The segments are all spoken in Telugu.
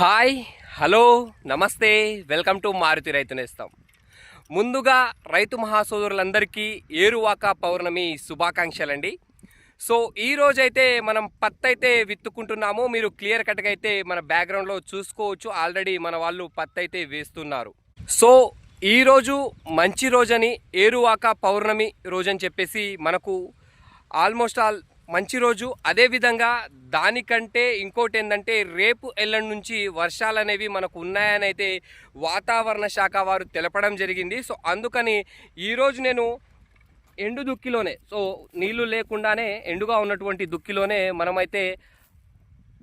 హాయ్ హలో నమస్తే వెల్కమ్ టు మారుతి రైతు నేస్తాం. ముందుగా రైతు మహాసోదరులందరికీ ఏరువాక పౌర్ణమి శుభాకాంక్షలండి. సో ఈ రోజైతే మనం పత్తి అయితే విత్తుకుంటున్నాము. మీరు క్లియర్ కట్గా అయితే మన బ్యాక్గ్రౌండ్లో చూసుకోవచ్చు. ఆల్రెడీ మన వాళ్ళు పత్తి అయితే వేస్తున్నారు. సో ఈరోజు మంచి రోజని ఏరువాక పౌర్ణమి రోజని చెప్పేసి మనకు ఆల్మోస్ట్ ఆల్ మంచి రోజు. అదేవిధంగా దానికంటే ఇంకోటి ఏంటంటే రేపు ఎల్లుండి నుంచి వర్షాలు అనేవి మనకు ఉన్నాయని అయితే వాతావరణ శాఖ వారు తెలపడం జరిగింది. సో అందుకని ఈరోజు నేను ఎండు దుక్కిలోనే సో నీళ్ళు లేకుండానే ఎండుగా ఉన్నటువంటి దుక్కిలోనే మనమైతే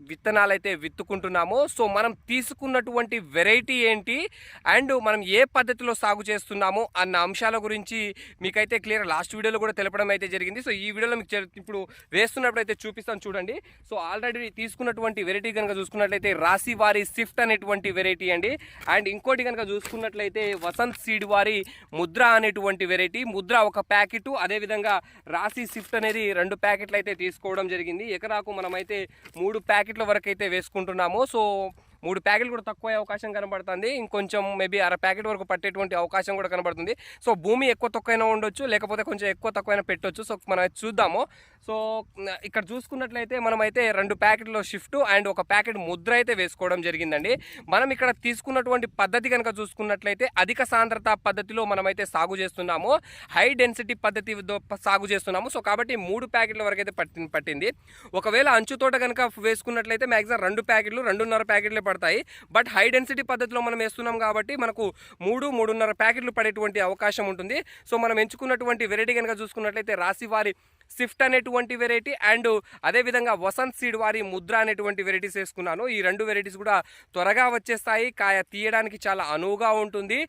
విత్తనాలు అయితే విత్తుకుంటున్నాము. సో మనం తీసుకున్నటువంటి వెరైటీ ఏంటి? అండ్ మనం ఏ పద్ధతిలో సాగు చేస్తున్నాము అన్న అంశాల గురించి మీకైతే క్లియర్ లాస్ట్ వీడియోలో కూడా తెలపడం అయితే జరిగింది. సో ఈ వీడియోలో మీకు ఇప్పుడు వేస్తున్నప్పుడు అయితే చూపిస్తాను చూడండి. సో ఆల్రెడీ తీసుకున్నటువంటి వెరైటీ కనుక చూసుకున్నట్లయితే రాశి వారి స్విఫ్ట్ అనేటువంటి వెరైటీ అండి. అండ్ ఇంకోటి కనుక చూసుకున్నట్లయితే వసంత్ సీడ్ వారి ముద్ర అనేటువంటి వెరైటీ. ముద్ర ఒక ప్యాకెట్ అదేవిధంగా రాశి స్విఫ్ట్ అనేది రెండు ప్యాకెట్లు అయితే తీసుకోవడం జరిగింది. ఎకరాకు మనమైతే మూడు ప్యాకెట్ ప్యాకెట్ల వరకు అయితే వేసుకుంటున్నాము. సో మూడు ప్యాకెట్లు కూడా తక్కువ అవకాశం కనబడుతుంది. ఇంకొంచెం మేబీ అర ప్యాకెట్ వరకు పట్టేటువంటి అవకాశం కూడా కనబడుతుంది. సో భూమి ఎక్కువ తక్కువైనా ఉండొచ్చు లేకపోతే కొంచెం ఎక్కువ తక్కువైనా పెట్టొచ్చు. సో మనం చూద్దాము. సో ఇక్కడ చూసుకున్నట్లయితే మనమైతే రెండు ప్యాకెట్లో షిఫ్ట్ అండ్ ఒక ప్యాకెట్ ముద్ర అయితే వేసుకోవడం జరిగిందండి. మనం ఇక్కడ తీసుకున్నటువంటి పద్ధతి కనుక చూసుకున్నట్లయితే అధిక సాంద్రత పద్ధతిలో మనమైతే సాగు చేస్తున్నాము. హై డెన్సిటీ పద్ధతి సాగు చేస్తున్నాము. సో కాబట్టి మూడు ప్యాకెట్ల వరకు అయితే పట్టింది ఒకవేళ అంచు తోట కనుక వేసుకున్నట్లయితే మ్యాక్సిమం రెండు ప్యాకెట్లు రెండున్నర ప్యాకెట్లే పడతాయి. బట్ హై డెన్సిటీ పద్ధతిలో మనం వేస్తున్నాం కాబట్టి మనకు మూడు మూడున్నర ప్యాకెట్లు పడేటువంటి అవకాశం ఉంటుంది. సో మనం ఎంచుకున్నటువంటి వెరైటీ కనుక చూసుకున్నట్లయితే రాశి వారి స్విఫ్ట్ అనేటువంటి వెరైటీ అండ్ అదేవిధంగా వసంత్ సీడ్ వారి ముద్ర అనేటువంటి వెరైటీస్ వేసుకున్నాను. ఈ రెండు వెరైటీస్ కూడా త్వరగా వచ్చేస్తాయి. కాయ తీయడానికి చాలా అనువుగా ఉంటుంది.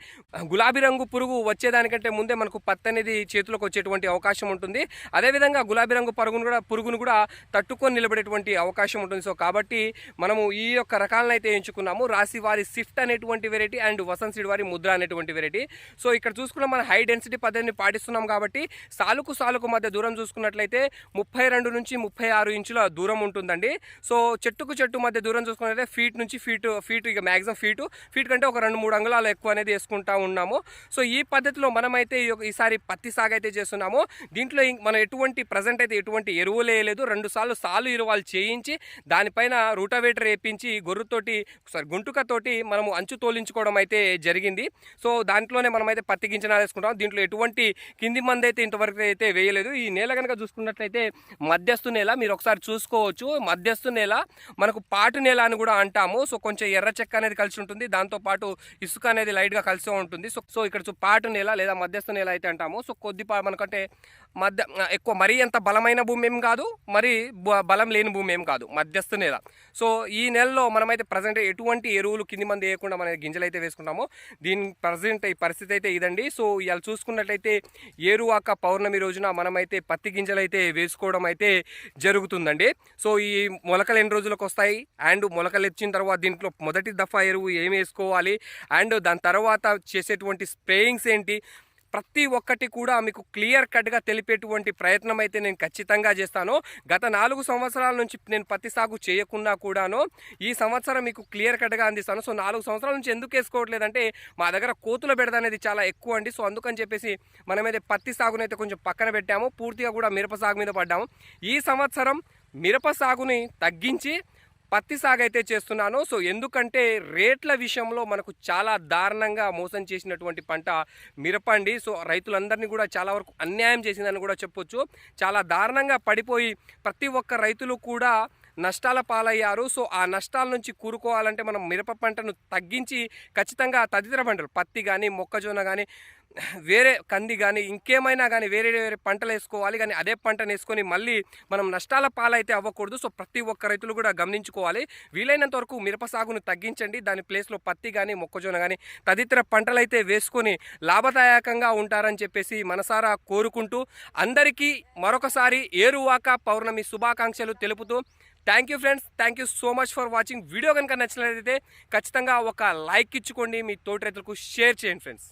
గులాబీ రంగు పురుగు వచ్చేదానికంటే ముందే మనకు పత్తి అనేది చేతిలోకి వచ్చేటువంటి అవకాశం ఉంటుంది. అదేవిధంగా గులాబీ రంగు పరుగును కూడా పురుగును కూడా తట్టుకొని నిలబడేటువంటి అవకాశం ఉంటుంది. సో కాబట్టి మనము ఈ యొక్క రకాలను అయితే ఎంచుకున్నాము. రాశి వారి స్విఫ్ట్ అనేటువంటి వెరైటీ అండ్ వసంత్ సీడ్ వారి ముద్ర అనేటువంటి వెరైటీ. సో ఇక్కడ చూసుకున్న మనం హై డెన్సిటీ పద్ధతిని పాటిస్తున్నాం కాబట్టి సాలుకు సాలుకు మధ్య దూరం చూసుకున్న చూసుకున్నట్లయితే ముప్పై రెండు నుంచి ముప్పై ఆరు ఇంచుల దూరం ఉంటుందండి. సో చెట్టుకు చెట్టు మధ్య దూరం చూసుకున్నట్లయితే ఫీట్ నుంచి ఫీట్ ఫీట్ ఇక మ్యాక్సిమం ఫీటు ఫీట్ కంటే ఒక రెండు మూడు అంగుళాలు ఎక్కువ అనేది వేసుకుంటా ఉన్నాము. సో ఈ పద్ధతిలో మనమైతే ఈసారి పత్తి సాగు అయితే చేస్తున్నాము. దీంట్లో మనం ఎటువంటి ప్రజెంట్ అయితే ఎటువంటి ఎరువులు వేయలేదు రెండు సార్లు సాలు ఇరువాలు చేయించి దానిపైన రూటావేటర్ వేపించి గొర్రుతోటి సారీ గుంటుకతోటి మనము అంచు తోలించుకోవడం అయితే జరిగింది. సో దాంట్లోనే మనమైతే పత్తి గింజనాలు వేసుకుంటాం దీంట్లో ఎటువంటి కింది మంది అయితే ఇంతవరకు అయితే వేయలేదు. ఈ నేల కనుక చూసుకున్నట్లయితే మధ్యస్థు నేల మీరు ఒకసారి చూసుకోవచ్చు. మధ్యస్థు నేల మనకు పాటు నేల అని కూడా అంటాము. సో కొంచెం ఎర్ర చెక్క అనేది కలిసి ఉంటుంది. దాంతో పాటు ఇసుక అనేది లైట్గా కలిసి ఉంటుంది. సో సో ఇక్కడ చూ- పాటు నేల లేదా మధ్యస్థ నేల అయితే అంటాము. సో కొద్ది మనకంటే మధ్య ఎక్కువ మరీ అంత బలమైన భూమి ఏం కాదు మరి బ- బలం లేని భూమి ఏం కాదు మధ్యస్థ నేల. సో ఈ నెలలో మనమైతే ప్రజెంట్ ఎటువంటి ఎరువులు కింది మంది వేయకుండా మనం గింజలు అయితే వేసుకుంటాము దీని ప్రజెంట్ ఈ పరిస్థితి అయితే ఇదండి. సో ఇవాళ చూసుకున్నట్లయితే ఏరువాక పౌర్ణమి రోజున మనమైతే పత్తి గింజలు అయితే వేసుకోవడం అయితే జరుగుతుందండి. సో ఈ మొలకలు ఎన్ని రోజులకు వస్తాయి? అండ్ మొలకలు ఇచ్చిన తర్వాత దీంట్లో మొదటి దఫా ఎరువు ఏం వేసుకోవాలి? అండ్ దాని తర్వాత చేసేటువంటి స్ప్రేయింగ్స్ ఏంటి? ప్రతి ఒక్కటి కూడా మీకు క్లియర్ కట్గా తెలిపేటువంటి ప్రయత్నం అయితే నేను ఖచ్చితంగా చేస్తాను. గత నాలుగు సంవత్సరాల నుంచి నేను పత్తి సాగు చేయకుండా కూడాను ఈ సంవత్సరం మీకు క్లియర్ కట్గా అందిస్తాను. సో నాలుగు సంవత్సరాల నుంచి ఎందుకు వేసుకోవట్లేదంటే మా దగ్గర కోతుల బెడద అనేది చాలా ఎక్కువ అండి. సో అందుకని చెప్పేసి మనమైతే పత్తి సాగునైతే కొంచెం పక్కన పెట్టాము. పూర్తిగా కూడా మిరప సాగు మీద పడ్డాము. ఈ సంవత్సరం మిరప సాగుని తగ్గించి పత్తి సాగు అయితే చేస్తున్నాను. సో ఎందుకంటే రేట్ల విషయంలో మనకు చాలా దారుణంగా మోసం చేసినటువంటి పంట మిరపండి సో రైతులందరినీ కూడా చాలా వరకు అన్యాయం చేసిందని కూడా చెప్పొచ్చు. చాలా దారుణంగా పడిపోయి ప్రతి ఒక్క రైతులు కూడా నష్టాల పాలయ్యారు. సో ఆ నష్టాల నుంచి కూరుకోవాలంటే మనం మిరప పంటను తగ్గించి ఖచ్చితంగా తదితర పంటలు పత్తి కానీ మొక్కజొన్న కానీ వేరే కంది కానీ ఇంకేమైనా కానీ వేరే వేరే పంటలు వేసుకోవాలి. కానీ అదే పంటను వేసుకొని మళ్ళీ మనం నష్టాల పాలైతే అవ్వకూడదు. సో ప్రతి ఒక్క రైతులు కూడా గమనించుకోవాలి. వీలైనంత వరకు మిరప సాగును తగ్గించండి. దాని ప్లేస్లో పత్తి కానీ మొక్కజొన్న కానీ తదితర పంటలు అయితే వేసుకొని లాభదాయకంగా ఉంటారని చెప్పేసి మనసారా కోరుకుంటూ అందరికీ మరొకసారి ఏరువాక పౌర్ణమి శుభాకాంక్షలు తెలుపుతూ thank you friends. Thank you so much for watching. Video కనుక నచ్చినట్లయితే ఖచ్చితంగా ఒక లైక్ ఇచ్చుకోండి. మీ తోటి రైతులకు షేర్ చేయండి ఫ్రెండ్స్.